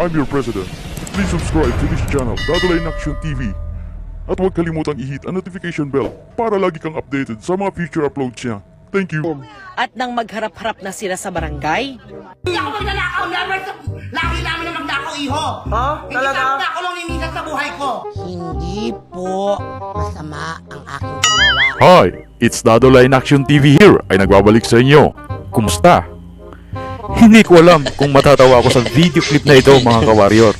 I'm your president. Please subscribe to this channel, Dadalay in Action TV. At huwag kalimutang i-hit ang notification bell para lagi kang updated sa mga future uploads niya. Thank you. At nang magharap-harap na sila sa barangay, Hindi ako magnanakaw, never sa... Lagi namin na magnakaw, iho. Ha? Hindi Talaga? ka nakulong ni Misa sa buhay ko. Hindi po masama ang aking ginawa. Hi, it's Dadola in Action TV here ay nagbabalik sa inyo. Kumusta? Hindi ko alam kung matatawa ako sa video clip na ito mga kawarrior.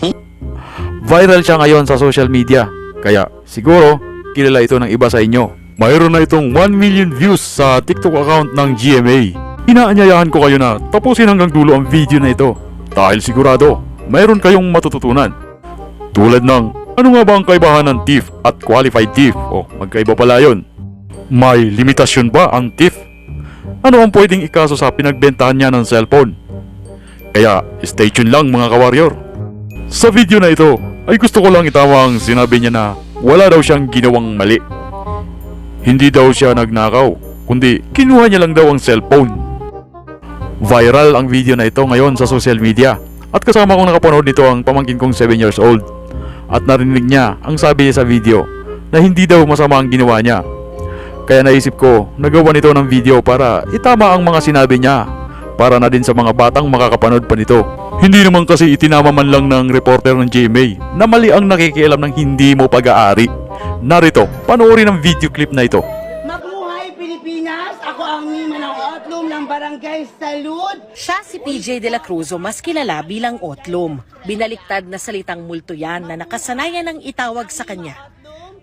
Viral siya ngayon sa social media, kaya siguro kilala ito ng iba sa inyo. Mayroon na itong 1 million views sa TikTok account ng GMA. Inaanyayahan ko kayo na tapusin hanggang dulo ang video na ito dahil sigurado mayroon kayong matututunan. Tulad ng ano nga ba ang kaibahan ng thief at qualified thief? O magkaiba pala yun. May limitasyon ba ang thief? Ano ang pwedeng ikaso sa pinagbentahan niya ng cellphone? Kaya stay tuned lang mga kawarrior. Sa video na ito ay gusto ko lang itawa sinabi niya na wala daw siyang ginawang mali. Hindi daw siya nagnakaw, kundi kinuha niya lang daw ang cellphone. Viral ang video na ito ngayon sa social media at kasama kong nakapanood nito ang pamangkin kong 7 years old at narinig niya ang sabi niya sa video na hindi daw masama ang ginawa niya. Kaya naisip ko, nagawa nito ng video para itama ang mga sinabi niya para na din sa mga batang makakapanood pa nito. Hindi naman kasi itinama man lang ng reporter ng GMA na mali ang nakikialam ng hindi mo pag-aari. Narito, panoorin ang video clip na ito. Mabuhay Pilipinas! Ako ang Mima ng Otlum ng Barangay Salud. siya si PJ De La Cruz o mas kilala bilang Otlum. Binaliktad na salitang multo yan na nakasanayan ng itawag sa kanya.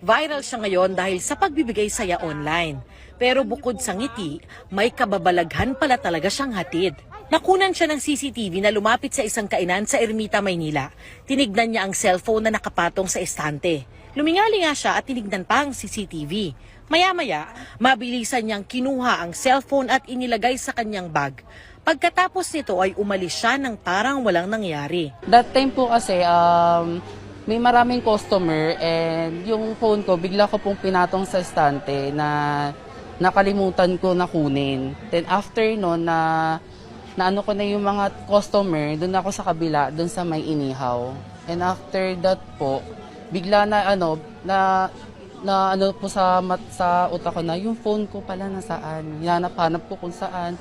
Viral siya ngayon dahil sa pagbibigay saya online. Pero bukod sa ngiti, may kababalaghan pala talaga siyang hatid. Nakunan siya ng CCTV na lumapit sa isang kainan sa Ermita, Maynila. Tinignan niya ang cellphone na nakapatong sa estante. Lumingali nga siya at tinignan pa ang CCTV. Maya-maya, mabilisan niyang kinuha ang cellphone at inilagay sa kanyang bag. Pagkatapos nito ay umalis siya ng parang walang nangyari. That time po kasi, um, may maraming customer and yung phone ko, bigla ko pong pinatong sa estante na nakalimutan ko na kunin. Then after no, na, na ano ko na yung mga customer, doon ako sa kabila, doon sa may inihaw. And after that po, bigla na ano, na na ano po sa mat, sa utak ko na yung phone ko pala nasaan. Hinanap-hanap ko kung saan.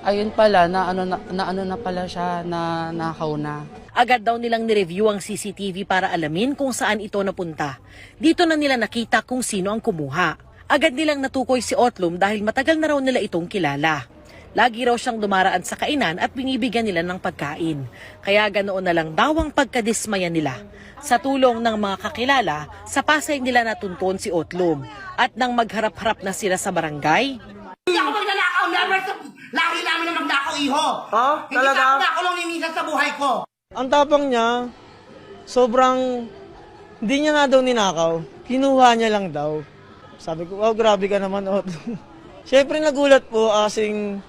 Ayun pala na ano na, na ano na pala siya na nakaw na. Agad daw nilang nireview ang CCTV para alamin kung saan ito napunta. Dito na nila nakita kung sino ang kumuha. Agad nilang natukoy si Otlum dahil matagal na raw nila itong kilala. Lagi raw siyang dumaraan sa kainan at binibigyan nila ng pagkain. Kaya ganoon na lang daw ang pagkadismaya nila. Sa tulong ng mga kakilala, sa Pasay nila natuntun si Otlum. At nang magharap-harap na sila sa barangay, Hindi ako magnanakaw, never sa... Lagi namin na magnakaw, iho. Ha? Hindi Talaga? ka nakulong ni Misa sa buhay ko. Ang tapang niya, sobrang, hindi niya nga daw ninakaw. Kinuha niya lang daw. Sabi ko, wow, grabe ka naman, Otto. Siyempre nagulat po, asing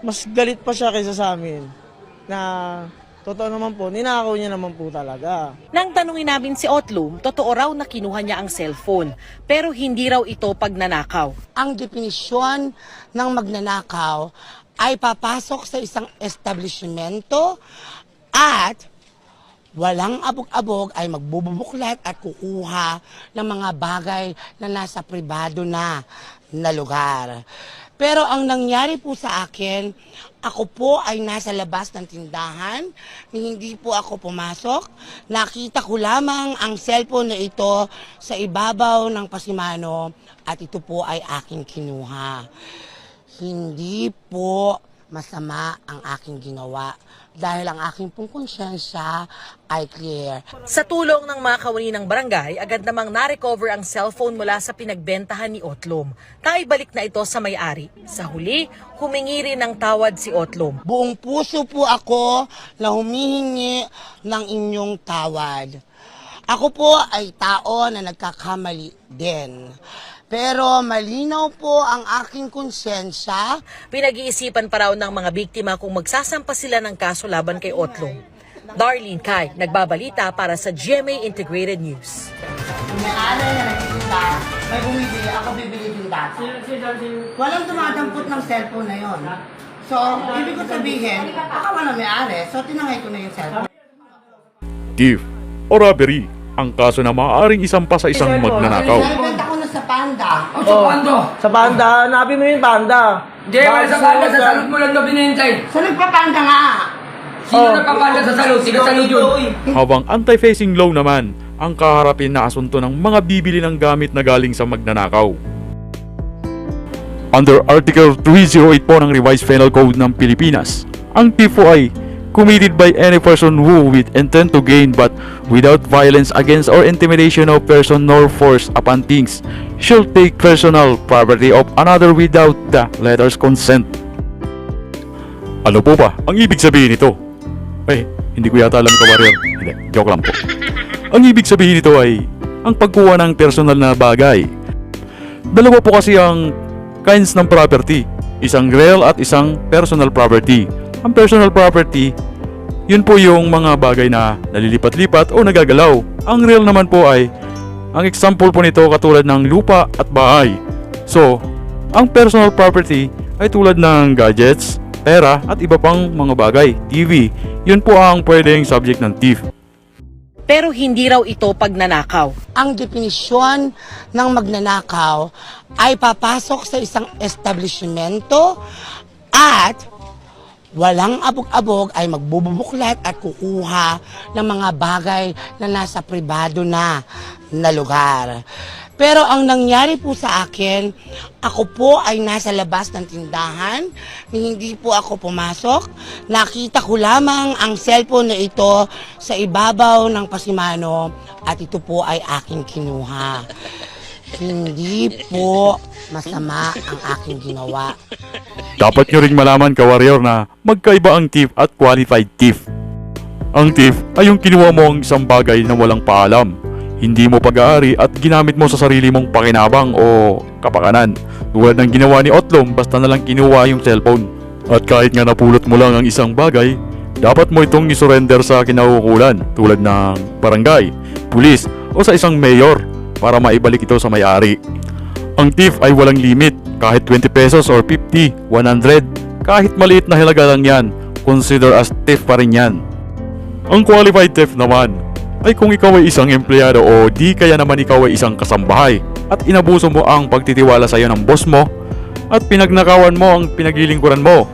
mas galit pa siya kaysa sa amin. Na, totoo naman po, ninakaw niya naman po talaga. Nang tanungin namin si Otlum, totoo raw na kinuha niya ang cellphone. Pero hindi raw ito pagnanakaw. Ang definisyon ng magnanakaw ay papasok sa isang establishmento at walang abog-abog ay magbubuklat at kukuha ng mga bagay na nasa pribado na na lugar. Pero ang nangyari po sa akin, ako po ay nasa labas ng tindahan, hindi po ako pumasok. Nakita ko lamang ang cellphone na ito sa ibabaw ng pasimano at ito po ay aking kinuha. Hindi po masama ang aking ginawa dahil ang aking pong konsyensya ay clear. Sa tulong ng mga kawani ng barangay, agad namang na-recover ang cellphone mula sa pinagbentahan ni Otlum. Naibalik na ito sa may-ari. Sa huli, humingi rin ng tawad si Otlum. Buong puso po ako na humihingi ng inyong tawad. Ako po ay tao na nagkakamali din. Pero malinaw po ang aking konsensya Pinag-iisipan pa raw ng mga biktima kung magsasampa sila ng kaso laban kay Otlum. Darlene Kai, nagbabalita para sa GMA Integrated News. May alay na nagtitinda, may bumibili, ako bibili din dati. Walang dumadampot ng cellphone na yon. So, ibig ko sabihin, baka wala may ari. So, tinangay ko na yung cellphone. thief o robbery ang kaso na maaaring isampa sa isang magnanakaw. Sa panda. O sa pando. Sa panda, hanapin mo yung panda. Hindi, wala sa panda. Sa salot mo lang na binintay. Sa nagpapanda nga. Sino Oh. nagpapanda sa salot? Sino salot yun? Habang anti-facing law naman ang kaharapin na asunto ng mga bibili ng gamit na galing sa magnanakaw. Under Article 308 po ng Revised Penal Code ng Pilipinas, ang thief po ay committed by any person who with intent to gain but without violence against or intimidation of person nor force upon things shall take personal property of another without the letter's consent. Ano po ba ang ibig sabihin nito? Eh, hindi ko yata alam ka, Warrior. Hindi, joke lang po. Ang ibig sabihin nito ay ang pagkuha ng personal na bagay. Dalawa po kasi ang kinds ng property. Isang real at isang personal property. Ang personal property, yun po yung mga bagay na nalilipat-lipat o nagagalaw. Ang real naman po ay, ang example po nito katulad ng lupa at bahay. So, ang personal property ay tulad ng gadgets, pera at iba pang mga bagay, TV. Yun po ang pwedeng subject ng thief. Pero hindi raw ito pagnanakaw. Ang definisyon ng magnanakaw ay papasok sa isang establishmento at walang abog-abog ay magbubuklat at kukuha ng mga bagay na nasa pribado na na lugar. Pero ang nangyari po sa akin, ako po ay nasa labas ng tindahan, hindi po ako pumasok. Nakita ko lamang ang cellphone na ito sa ibabaw ng pasimano at ito po ay aking kinuha. Hindi po masama ang aking ginawa. Dapat nyo ring malaman ka warrior na magkaiba ang thief at qualified thief. Ang thief ay yung kinuha mo ang isang bagay na walang paalam. Hindi mo pag-aari at ginamit mo sa sarili mong pakinabang o kapakanan. Tulad ng ginawa ni Otlom basta na lang kinuha yung cellphone. At kahit nga napulot mo lang ang isang bagay, dapat mo itong isurrender sa kinaukulan tulad ng barangay, pulis o sa isang mayor para maibalik ito sa may-ari. Ang thief ay walang limit, kahit 20 pesos or 50, 100, kahit maliit na halaga lang yan, consider as thief pa rin yan. Ang qualified theft naman, ay kung ikaw ay isang empleyado o di kaya naman ikaw ay isang kasambahay at inabuso mo ang pagtitiwala sa iyo ng boss mo at pinagnakawan mo ang pinaglilingkuran mo.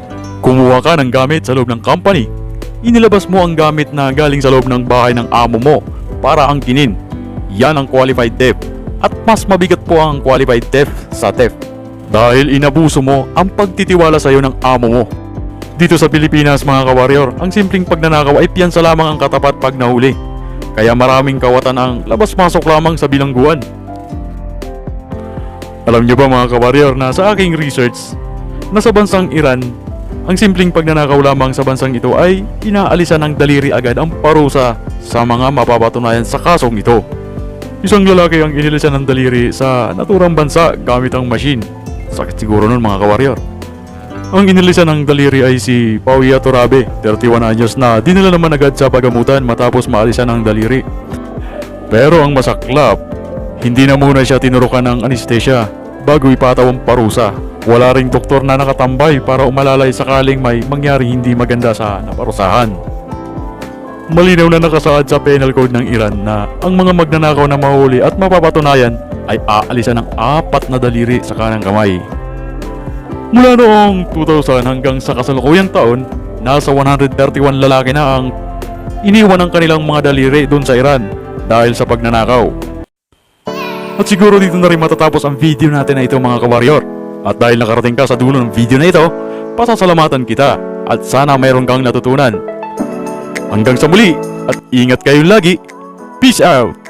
Kumuha ka ng gamit sa loob ng company. Inilabas mo ang gamit na galing sa loob ng bahay ng amo mo para angkinin. Yan ang qualified theft. At mas mabigat po ang qualified theft sa theft. Dahil inabuso mo ang pagtitiwala sa iyo ng amo mo. Dito sa Pilipinas mga kawarrior, ang simpleng pagnanakaw ay piyansa lamang ang katapat pag nahuli. Kaya maraming kawatan ang labas-masok lamang sa bilangguan. Alam niyo ba mga kawarrior na sa aking research, na sa bansang Iran, ang simpleng pagnanakaw lamang sa bansang ito ay inaalisan ng daliri agad ang parusa sa mga mapapatunayan sa kasong ito. Isang lalaki ang inilisan ng daliri sa naturang bansa gamit ang machine. Sakit siguro nun mga kawarrior. Ang inilisan ng daliri ay si Pauya Torabe, 31 anyos na dinala naman agad sa pagamutan matapos maalisan ng daliri. Pero ang masaklap, hindi na muna siya tinurukan ng anesthesia bago ipataw ang parusa. Wala ring doktor na nakatambay para umalalay sakaling may mangyari hindi maganda sa naparusahan. Malinaw na nakasaad sa penal code ng Iran na ang mga magnanakaw na mahuli at mapapatunayan ay aalisan ng apat na daliri sa kanang kamay. Mula noong 2000 hanggang sa kasalukuyang taon, nasa 131 lalaki na ang iniwan ng kanilang mga daliri doon sa Iran dahil sa pagnanakaw. At siguro dito na rin matatapos ang video natin na ito mga kawarrior. At dahil nakarating ka sa dulo ng video na ito, pasasalamatan kita at sana mayroon kang natutunan. Hanggang sa muli at ingat kayo lagi. Peace out!